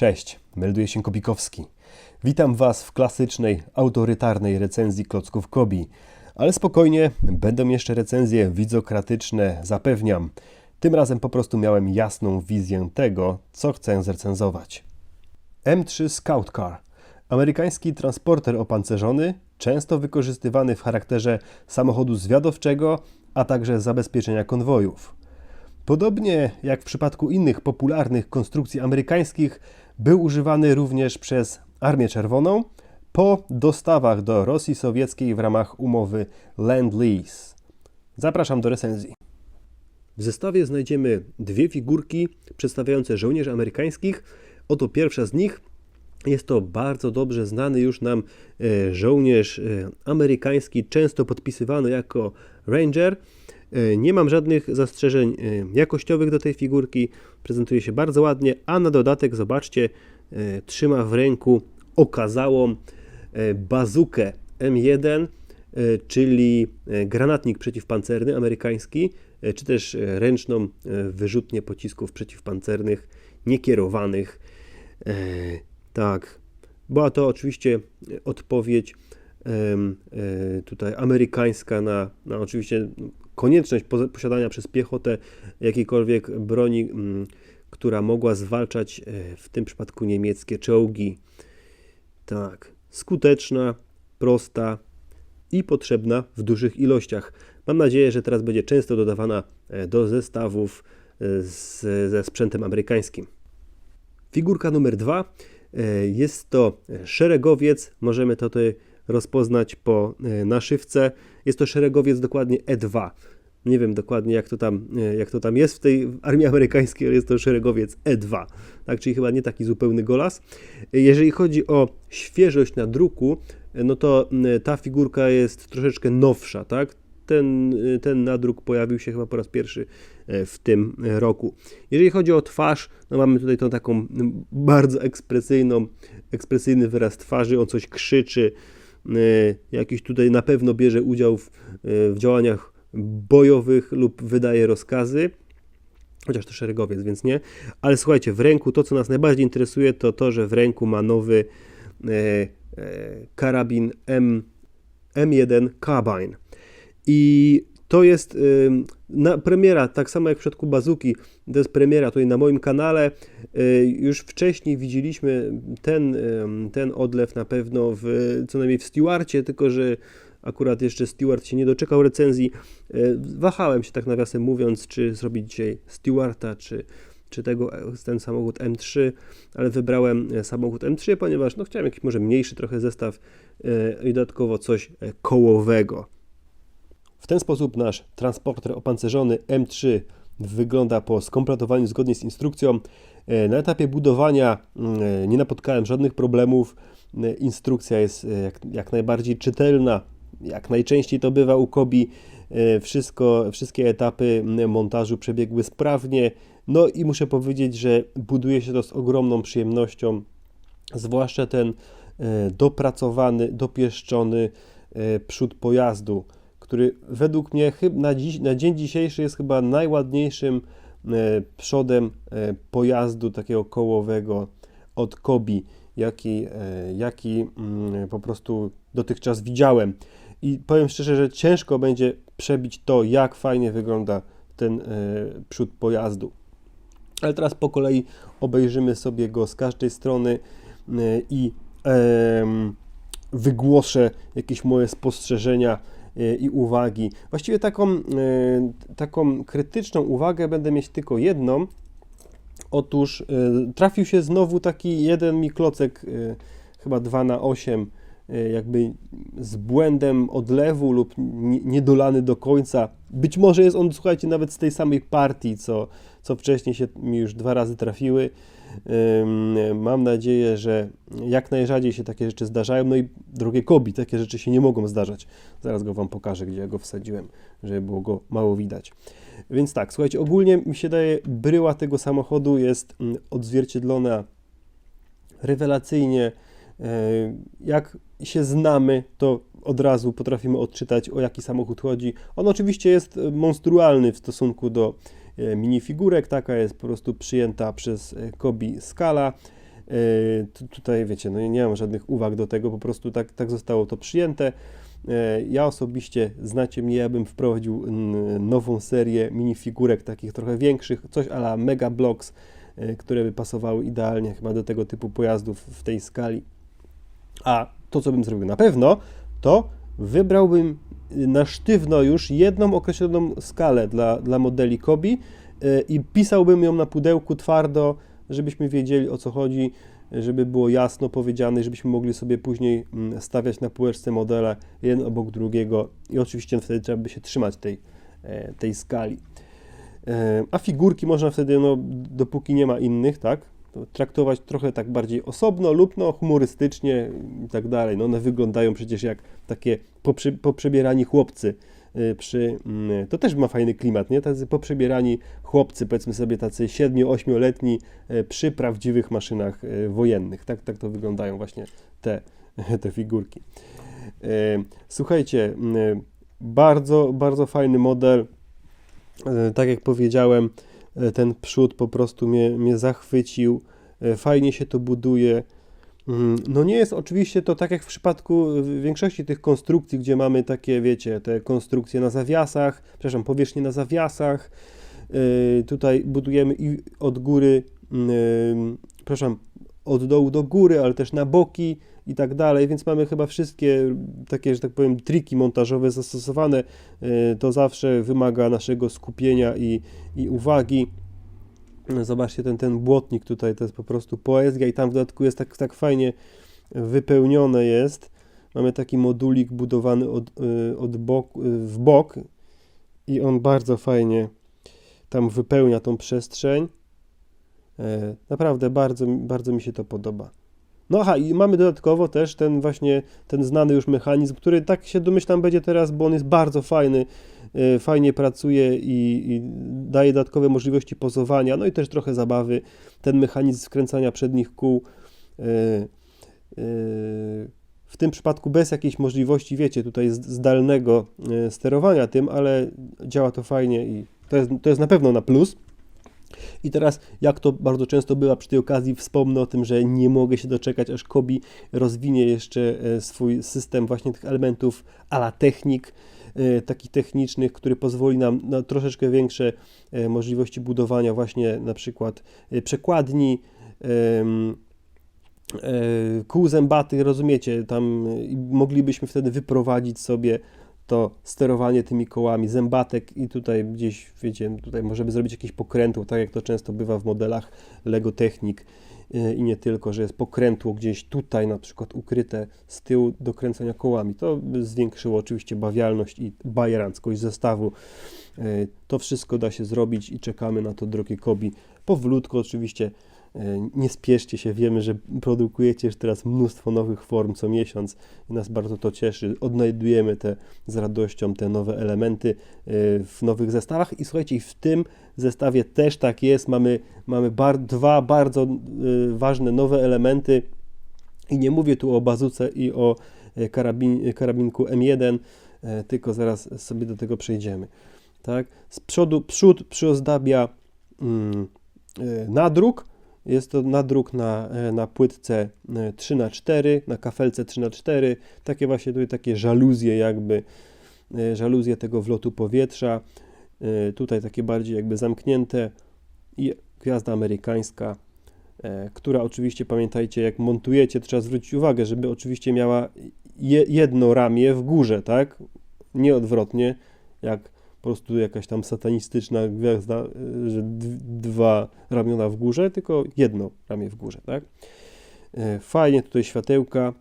Cześć, melduje się Kobikowski. Witam Was w klasycznej, autorytarnej recenzji klocków Kobi. Ale spokojnie, będą jeszcze recenzje widzokratyczne, zapewniam. Tym razem po prostu miałem jasną wizję tego, co chcę zrecenzować. M3 Scout Car. Amerykański transporter opancerzony, często wykorzystywany w charakterze samochodu zwiadowczego, a także zabezpieczenia konwojów. Podobnie jak w przypadku innych popularnych konstrukcji amerykańskich, był używany również przez Armię Czerwoną po dostawach do Rosji Sowieckiej w ramach umowy Land-Lease. Zapraszam do recenzji. W zestawie znajdziemy dwie figurki przedstawiające żołnierzy amerykańskich. Oto pierwsza z nich. Jest to bardzo dobrze znany już nam e, żołnierz e, amerykański, często podpisywany jako Ranger. E, Nie mam żadnych zastrzeżeń e, jakościowych do tej figurki. Prezentuje się bardzo ładnie, a na dodatek zobaczcie, e, trzyma w ręku okazałą bazukę M1, e, czyli granatnik przeciwpancerny amerykański, czy też ręczną wyrzutnię pocisków przeciwpancernych niekierowanych. Tak, była to oczywiście odpowiedź tutaj amerykańska na, na oczywiście konieczność posiadania przez piechotę jakiejkolwiek broni, mm, która mogła zwalczać e, w tym przypadku niemieckie czołgi. Tak, skuteczna, prosta i potrzebna w dużych ilościach. Mam nadzieję, że teraz będzie często dodawana e, do zestawów e, z, ze sprzętem amerykańskim. Figurka numer dwa jest to szeregowiec. Możemy to tutaj rozpoznać po e, naszywce. Jest to szeregowiec dokładnie E2. Nie wiem dokładnie jak to tam, e, jak to tam jest w tej armii amerykańskiej, ale jest to szeregowiec E2. Tak, czyli chyba nie taki zupełny golas. Jeżeli chodzi o świeżość na druku, e, no to ta figurka jest troszeczkę nowsza, tak? Ten, ten nadruk pojawił się chyba po raz pierwszy w tym roku. Jeżeli chodzi o twarz, no mamy tutaj tą taką bardzo ekspresyjną, ekspresyjny wyraz twarzy, on coś krzyczy, jakiś tutaj na pewno bierze udział w, e, w działaniach bojowych lub wydaje rozkazy. Chociaż to szeregowiec, więc nie. Ale słuchajcie, w ręku to, co nas najbardziej interesuje, to to, że w ręku ma nowy e, e, karabin M, M1 Carbine. I to jest na, premiera, tak samo jak w przypadku Bazuki, to jest premiera tutaj na moim kanale. Y, już wcześniej widzieliśmy ten, ten odlew na pewno w, co najmniej w Stewarcie, tylko że akurat jeszcze Stewart się nie doczekał recenzji. Y, wahałem się tak nawiasem mówiąc, czy zrobić dzisiaj Stewarta, czy, czy tego, ten samochód M3, ale wybrałem e, samochód M3, ponieważ no, chciałem jakiś może mniejszy trochę zestaw y, i dodatkowo coś e, kołowego. W ten sposób nasz transporter opancerzony M3 wygląda po skompletowaniu zgodnie z instrukcją. E, Na etapie budowania mm, e, nie napotkałem żadnych problemów. E, Instrukcja jest jak, jak najbardziej czytelna, jak najczęściej to bywa u Kobi. Wszystko, wszystkie etapy montażu przebiegły sprawnie. No i muszę powiedzieć, że buduje się to z ogromną przyjemnością, zwłaszcza ten dopracowany, dopieszczony przód pojazdu który według mnie na, dziś, na dzień dzisiejszy jest chyba najładniejszym e, przodem e, pojazdu takiego kołowego od Kobi, jaki, e, jaki mm, po prostu dotychczas widziałem. I powiem szczerze, że ciężko będzie przebić to, jak fajnie wygląda ten przód pojazdu. Ale teraz po kolei obejrzymy sobie go z każdej strony i wygłoszę jakieś moje spostrzeżenia i uwagi. Właściwie taką, e, taką krytyczną uwagę będę mieć tylko jedną. Otóż e, trafił się znowu taki jeden mi klocek, e, chyba 2 na 8 e, jakby z błędem odlewu lub nie- niedolany do końca. Być może jest on, słuchajcie, nawet z tej samej partii, co, co wcześniej się mi już dwa razy trafiły. Mam nadzieję, że jak najrzadziej się takie rzeczy zdarzają. No i drogie Kobi, takie rzeczy się nie mogą zdarzać. Zaraz go Wam pokażę, gdzie ja go wsadziłem, żeby było go mało widać. Więc tak, słuchajcie, ogólnie mi się daje, bryła tego samochodu jest mm, odzwierciedlona rewelacyjnie. E, Jak się znamy, to od razu potrafimy odczytać, o jaki samochód chodzi. On oczywiście jest e, monstrualny w stosunku do minifigurek, taka jest po prostu przyjęta przez e, Kobi skala. Tu- Tutaj wiecie, no nie mam żadnych uwag do tego, po prostu tak, tak zostało to przyjęte. E, Ja osobiście, znacie mnie, ja bym wprowadził nową serię minifigurek takich trochę większych, coś ala Mega Blocks, e, które by pasowały idealnie chyba do tego typu pojazdów w tej skali. A to, co bym zrobił na pewno, to wybrałbym na sztywno już jedną określoną skalę dla, dla modeli Kobi y, i pisałbym ją na pudełku twardo, żebyśmy wiedzieli o co chodzi, żeby było jasno powiedziane, żebyśmy mogli sobie później mm, stawiać na półeczce modele jeden obok drugiego i oczywiście wtedy trzeba by się trzymać tej, e, tej skali. E, A figurki można wtedy, no, dopóki nie ma innych, tak, traktować trochę tak bardziej osobno lub no, humorystycznie i tak dalej. No, one wyglądają przecież jak takie poprzy, poprzebierani chłopcy. y, Przy, mm, to też ma fajny klimat, nie? Tacy poprzebierani chłopcy, powiedzmy sobie tacy 7-8-letni y, przy prawdziwych maszynach y, wojennych. Tak, tak to wyglądają właśnie te, te figurki. Słuchajcie, bardzo, bardzo fajny model. Tak jak powiedziałem, ten przód po prostu mnie, mnie zachwycił. Y, Fajnie się to buduje. Mm, No nie jest oczywiście to tak jak w przypadku w większości tych konstrukcji, gdzie mamy takie, wiecie, te konstrukcje na zawiasach, przepraszam, powierzchnie na zawiasach. Tutaj budujemy i od góry, yy, przepraszam, od dołu do góry, ale też na boki i tak dalej, więc mamy chyba wszystkie takie, że tak powiem, triki montażowe zastosowane. Yy, To zawsze wymaga naszego skupienia i, i uwagi. Zobaczcie, ten, ten błotnik tutaj to jest po prostu poezja i tam w dodatku jest tak, tak fajnie wypełnione jest. Mamy taki modulik budowany od, y, od y, w bok i on bardzo fajnie tam wypełnia tą przestrzeń. E, Naprawdę bardzo, bardzo mi się to podoba. No aha, i mamy dodatkowo też ten właśnie, ten znany już mechanizm, który tak się domyślam będzie teraz, bo on jest bardzo fajny, e, fajnie pracuje i, i daje dodatkowe możliwości pozowania, no i też trochę zabawy. Ten mechanizm skręcania przednich kół, e, w tym przypadku bez jakiejś możliwości, wiecie, tutaj zdalnego sterowania tym, ale działa to fajnie i to jest, to jest na pewno na plus. I teraz, jak to bardzo często bywa przy tej okazji, wspomnę o tym, że nie mogę się doczekać, aż Kobi rozwinie jeszcze e, swój system właśnie tych elementów ala technik, e, takich technicznych, który pozwoli nam na troszeczkę większe e, możliwości budowania właśnie na przykład przekładni, kół zębatych, rozumiecie, tam moglibyśmy wtedy wyprowadzić sobie to sterowanie tymi kołami zębatek i tutaj gdzieś, wiecie, tutaj możemy zrobić jakieś pokrętło, tak jak to często bywa w modelach Lego Technic e, i nie tylko, że jest pokrętło gdzieś tutaj na przykład ukryte z tyłu do kręcenia kołami. To zwiększyło oczywiście bawialność i bajeranckość zestawu. E, To wszystko da się zrobić i czekamy na to, drogie Kobi. Powolutku oczywiście, nie spieszcie się, wiemy, że produkujecie już teraz mnóstwo nowych form co miesiąc i nas bardzo to cieszy. Odnajdujemy te z radością te nowe elementy e, w nowych zestawach i słuchajcie, w tym zestawie też tak jest. Mamy, mamy bar, dwa bardzo e, ważne nowe elementy i nie mówię tu o bazuce i o e, karabin, karabinku M1, e, tylko zaraz sobie do tego przejdziemy. Tak? Z przodu przód przyozdabia mm, e, nadruk. Jest to nadruk na, e, na płytce 3x4, na kafelce 3x4. Takie właśnie tutaj takie żaluzje jakby, e, żaluzje tego wlotu powietrza. E, Tutaj takie bardziej jakby zamknięte i gwiazda amerykańska e, która oczywiście pamiętajcie, jak montujecie, trzeba zwrócić uwagę, żeby oczywiście miała je, jedno ramię w górze, tak? Nie odwrotnie, jak po prostu jakaś tam satanistyczna gwiazda, y, że dwa ramiona w górze, tylko jedno ramię w górze, tak? E, Fajnie tutaj światełka.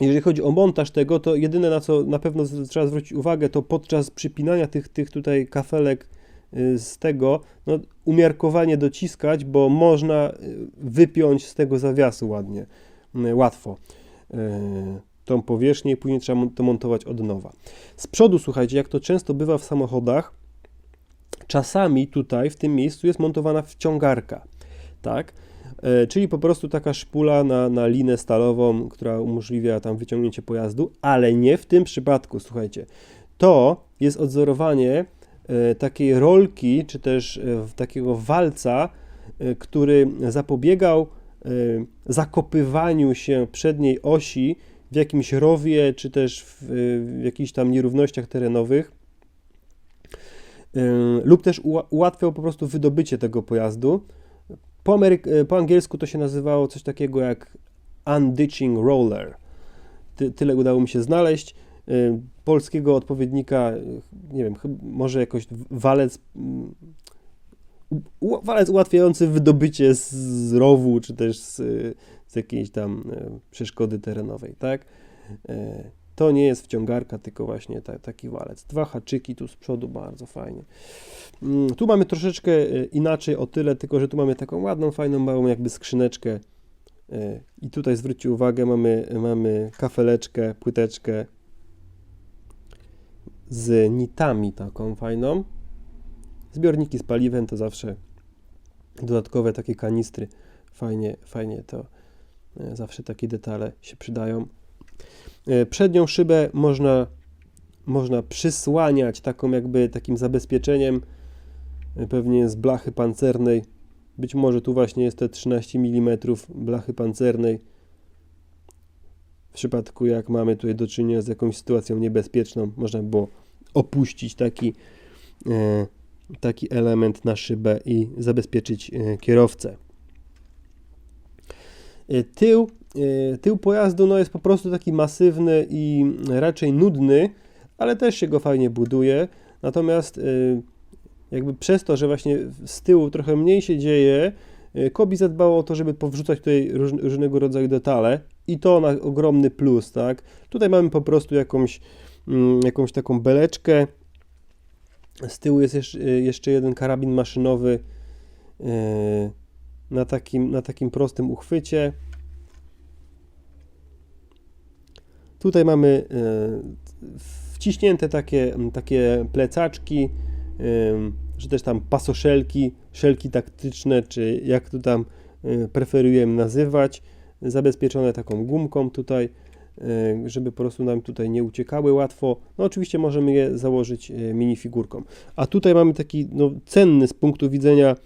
Jeżeli chodzi o montaż tego, to jedyne na co na pewno trzeba zwrócić uwagę, to podczas przypinania tych, tych tutaj kafelek y, z tego, no, umiarkowanie dociskać, bo można y, wypiąć z tego zawiasu ładnie, łatwo y, tą powierzchnię i później trzeba to montować od nowa. Z przodu, słuchajcie, jak to często bywa w samochodach, czasami tutaj w tym miejscu jest montowana wciągarka, tak? E, Czyli po prostu taka szpula na, na linę stalową, która umożliwia tam wyciągnięcie pojazdu, ale nie w tym przypadku, słuchajcie. To jest odzorowanie e, takiej rolki, czy też e, takiego walca, który zapobiegał zakopywaniu się przedniej osi w jakimś rowie, czy też w, w jakichś tam nierównościach terenowych, y, lub też ułatwiał po prostu wydobycie tego pojazdu. Po, Ameryk- po angielsku to się nazywało coś takiego jak unditching roller. Ty, tyle udało mi się znaleźć. Y, polskiego odpowiednika, nie wiem, może jakoś walec, mm, walec ułatwiający wydobycie z rowu, czy też z, z jakiejś tam e, przeszkody terenowej, tak? E, to nie jest wciągarka, tylko właśnie ta, taki walec. Dwa haczyki tu z przodu, bardzo fajnie. Mm, tu mamy troszeczkę e, inaczej o tyle, tylko że tu mamy taką ładną, fajną, małą jakby skrzyneczkę i tutaj zwróćcie uwagę, mamy, mamy kafeleczkę, płyteczkę z nitami taką fajną. Zbiorniki z paliwem to zawsze dodatkowe takie kanistry. Fajnie, fajnie to zawsze takie detale się przydają. E, przednią szybę można, można przysłaniać taką jakby takim zabezpieczeniem e, pewnie z blachy pancernej. Być może tu właśnie jest te 13 mm blachy pancernej. W przypadku jak mamy tutaj do czynienia z jakąś sytuacją niebezpieczną, można było opuścić taki, taki element na szybę i zabezpieczyć kierowcę. E, tył, e, tył pojazdu no, jest po prostu taki masywny i raczej nudny, ale też się go fajnie buduje. Natomiast e, jakby przez to, że właśnie z tyłu trochę mniej się dzieje, Kobi zadbało o to, żeby powrzucać tutaj różnego rodzaju detale i to na ogromny plus, tak? Tutaj mamy po prostu jakąś, mm, jakąś taką beleczkę. Z tyłu jest jeszcze, jeszcze jeden karabin maszynowy na takim, na takim prostym uchwycie. Tutaj mamy e, wciśnięte takie, takie plecaczki, że też tam pasoszelki, szelki taktyczne, czy jak tu tam e, preferujemy nazywać, zabezpieczone taką gumką tutaj, e, żeby po prostu nam tutaj nie uciekały łatwo. No oczywiście możemy je założyć minifigurką. A tutaj mamy taki no, cenny z punktu widzenia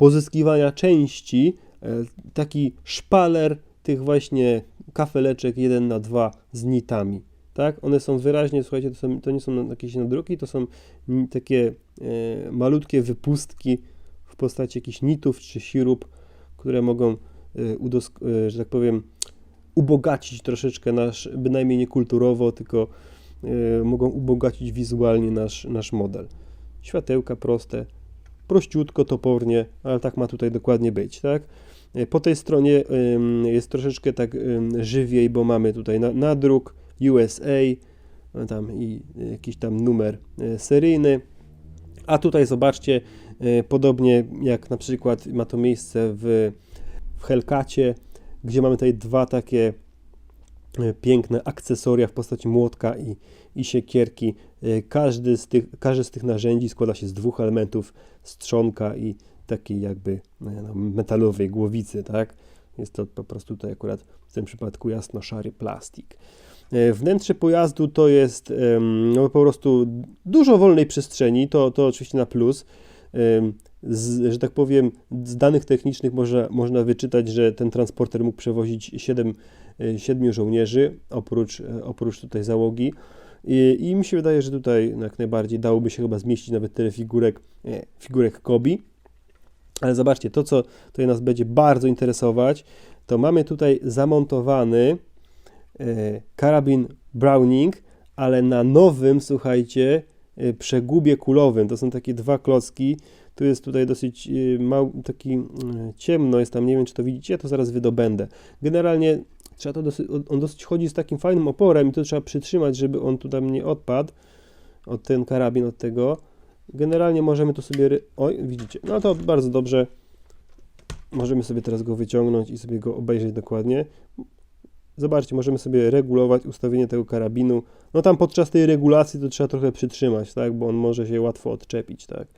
pozyskiwania części, e, taki szpaler tych właśnie kafeleczek 1 na 2 z nitami. Tak? One są wyraźnie, słuchajcie, to, są, to nie są jakieś nadruki, to są takie e, malutkie wypustki w postaci jakichś nitów czy sirup, które mogą, e, e, że tak powiem, ubogacić troszeczkę nasz, bynajmniej nie kulturowo, tylko e, mogą ubogacić wizualnie nasz, nasz model. Światełka proste, prościutko, topornie, ale tak ma tutaj dokładnie być, tak? E, po tej stronie jest troszeczkę tak żywiej, bo mamy tutaj nadruk USA, no tam i jakiś tam numer e, seryjny. A tutaj zobaczcie, e, podobnie jak na przykład ma to miejsce w, w Hellcacie, gdzie mamy tutaj dwa takie piękne akcesoria w postaci młotka i, i siekierki. Każdy z, tych, każdy z tych narzędzi składa się z dwóch elementów strzonka i takiej jakby no, no, metalowej głowicy, tak? Jest to po prostu tutaj akurat w tym przypadku jasno-szary plastik. E, wnętrze pojazdu to jest no, po prostu dużo wolnej przestrzeni, to, to oczywiście na plus. Z, że tak powiem, z danych technicznych można, można wyczytać, że ten transporter mógł przewozić 7, 7 e, żołnierzy, oprócz, oprócz tutaj załogi. I, I, mi się wydaje, że tutaj jak najbardziej dałoby się chyba zmieścić nawet tyle figurek, nie, figurek Kobi. Ale zobaczcie, to co tutaj nas będzie bardzo interesować, to mamy tutaj zamontowany e, karabin Browning, ale na nowym, słuchajcie, e, przegubie kulowym. To są takie dwa klocki. Tu jest tutaj dosyć e, mały, taki e, ciemno jest tam, nie wiem czy to widzicie, to zaraz wydobędę. Generalnie trzeba to on dosyć chodzi z takim fajnym oporem i to trzeba przytrzymać, żeby on tu tam nie odpadł od ten karabin od tego. Generalnie możemy to sobie, oj widzicie, no to bardzo dobrze. Możemy sobie teraz go wyciągnąć i sobie go obejrzeć dokładnie. Zobaczcie, możemy sobie regulować ustawienie tego karabinu. No tam podczas tej regulacji to trzeba trochę przytrzymać, tak, bo on może się łatwo odczepić, tak.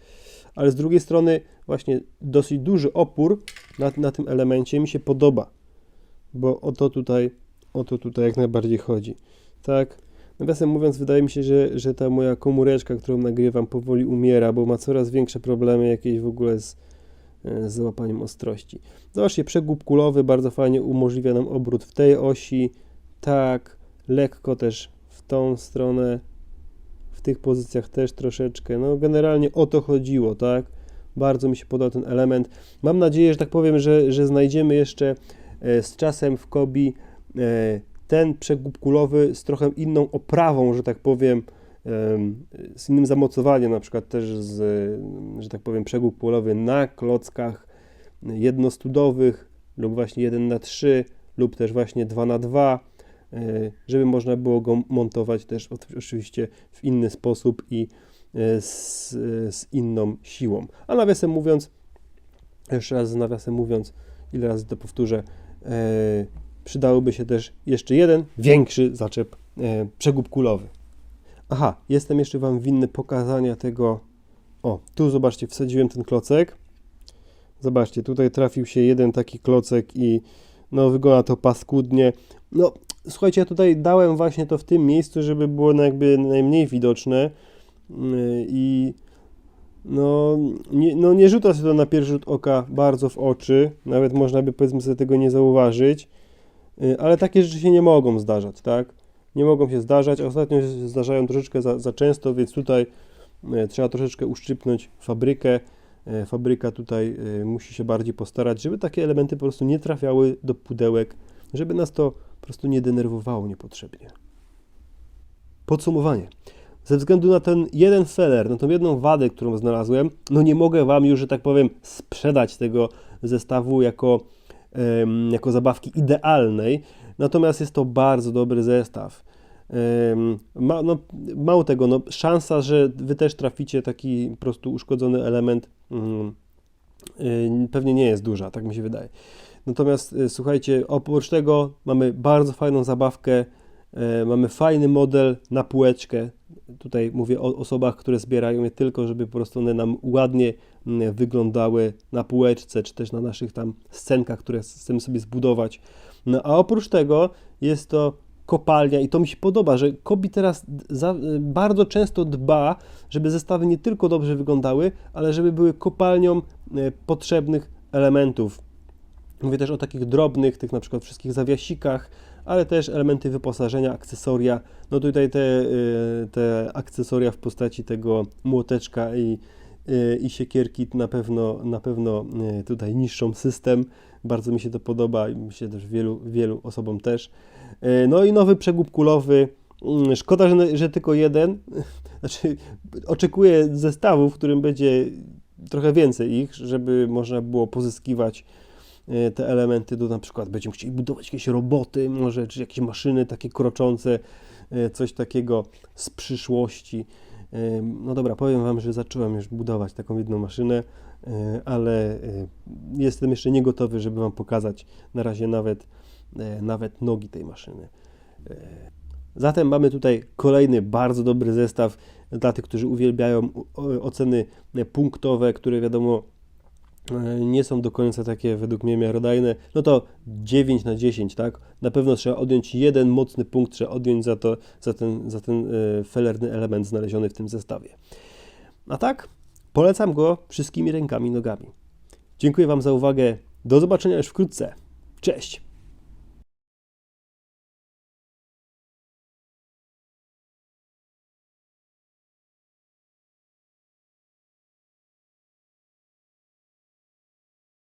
Ale z drugiej strony właśnie dosyć duży opór na, na tym elemencie mi się podoba bo o to tutaj, o to tutaj jak najbardziej chodzi. Tak? Nawiasem mówiąc, wydaje mi się, że, że ta moja komóreczka, którą nagrywam, powoli umiera, bo ma coraz większe problemy jakieś w ogóle z, e, z załapaniem ostrości. Zobaczcie, przegub kulowy bardzo fajnie umożliwia nam obrót w tej osi, tak, lekko też w tą stronę, w tych pozycjach też troszeczkę. No generalnie o to chodziło, tak? Bardzo mi się podoba ten element. Mam nadzieję, że tak powiem, że, że znajdziemy jeszcze z czasem w Kobi e, ten przegub kulowy z trochę inną oprawą, że tak powiem, em, z innym zamocowaniem, na przykład też z, że tak powiem, przegub kulowy na klockach jednostudowych lub właśnie 1 na 3 lub też właśnie 2 na 2 e, żeby można było go montować też oczywiście w inny sposób i e, z, z inną siłą. A nawiasem mówiąc, jeszcze raz z nawiasem mówiąc, ile razy to powtórzę, e, przydałoby się też jeszcze jeden większy zaczep e, przegub kulowy. Aha, jestem jeszcze Wam winny pokazania tego. O, tu zobaczcie, wsadziłem ten klocek. Zobaczcie, tutaj trafił się jeden taki klocek i no wygląda to paskudnie. No, słuchajcie, ja tutaj dałem właśnie to w tym miejscu, żeby było no jakby najmniej widoczne yy, i no nie, no nie rzuca się to na pierwszy rzut oka bardzo w oczy, nawet można by powiedzmy sobie tego nie zauważyć, yy, ale takie rzeczy się nie mogą zdarzać, tak? Nie mogą się zdarzać, ostatnio się zdarzają troszeczkę za, za często, więc tutaj yy, trzeba troszeczkę uszczypnąć fabrykę. Yy, Fabryka tutaj musi się bardziej postarać, żeby takie elementy po prostu nie trafiały do pudełek, żeby nas to po prostu nie denerwowało niepotrzebnie. Podsumowanie. Ze względu na ten jeden feller, na tą jedną wadę, którą znalazłem, no nie mogę Wam już, że tak powiem, sprzedać tego zestawu jako, em, jako zabawki idealnej, natomiast jest to bardzo dobry zestaw. Em, Ma, no, mało tego, no, szansa, że Wy też traficie taki po prostu uszkodzony element y, pewnie nie jest duża, tak mi się wydaje. Natomiast y, słuchajcie, oprócz tego mamy bardzo fajną zabawkę, e, mamy fajny model na półeczkę. Tutaj mówię o osobach, które zbierają je tylko, żeby po prostu one nam ładnie mm, wyglądały na półeczce, czy też na naszych tam scenkach, które chcemy sobie zbudować. No a oprócz tego jest to kopalnia i to mi się podoba, że Kobi teraz za, y, bardzo często dba, żeby zestawy nie tylko dobrze wyglądały, ale żeby były kopalnią y, potrzebnych elementów. Mówię też o takich drobnych, tych na przykład wszystkich zawiasikach, ale też elementy wyposażenia, akcesoria. No tutaj te, y, te akcesoria w postaci tego młoteczka i, y, i siekierki na pewno, na pewno y, tutaj niższą system. Bardzo mi się to podoba i myślę też wielu, wielu osobom też. No i nowy przegub kulowy. Mm, Szkoda, że, że tylko jeden. Znaczy, oczekuję zestawu, w którym będzie trochę więcej ich, żeby można było pozyskiwać te elementy do na przykład będziemy chcieli budować jakieś roboty, może czy jakieś maszyny takie kroczące, e, coś takiego z przyszłości. E, No dobra, powiem Wam, że zacząłem już budować taką jedną maszynę, e, ale e, jestem jeszcze nie gotowy, żeby Wam pokazać na razie nawet, e, nawet nogi tej maszyny. E, Zatem mamy tutaj kolejny bardzo dobry zestaw dla tych, którzy uwielbiają oceny punktowe, które wiadomo e, nie są do końca takie według mnie miarodajne, no to 9 na 10, tak? Na pewno trzeba odjąć jeden mocny punkt, trzeba odjąć za, to, za ten, za ten e, felerny element znaleziony w tym zestawie. A tak, polecam go wszystkimi rękami i nogami. Dziękuję Wam za uwagę. Do zobaczenia już wkrótce. Cześć!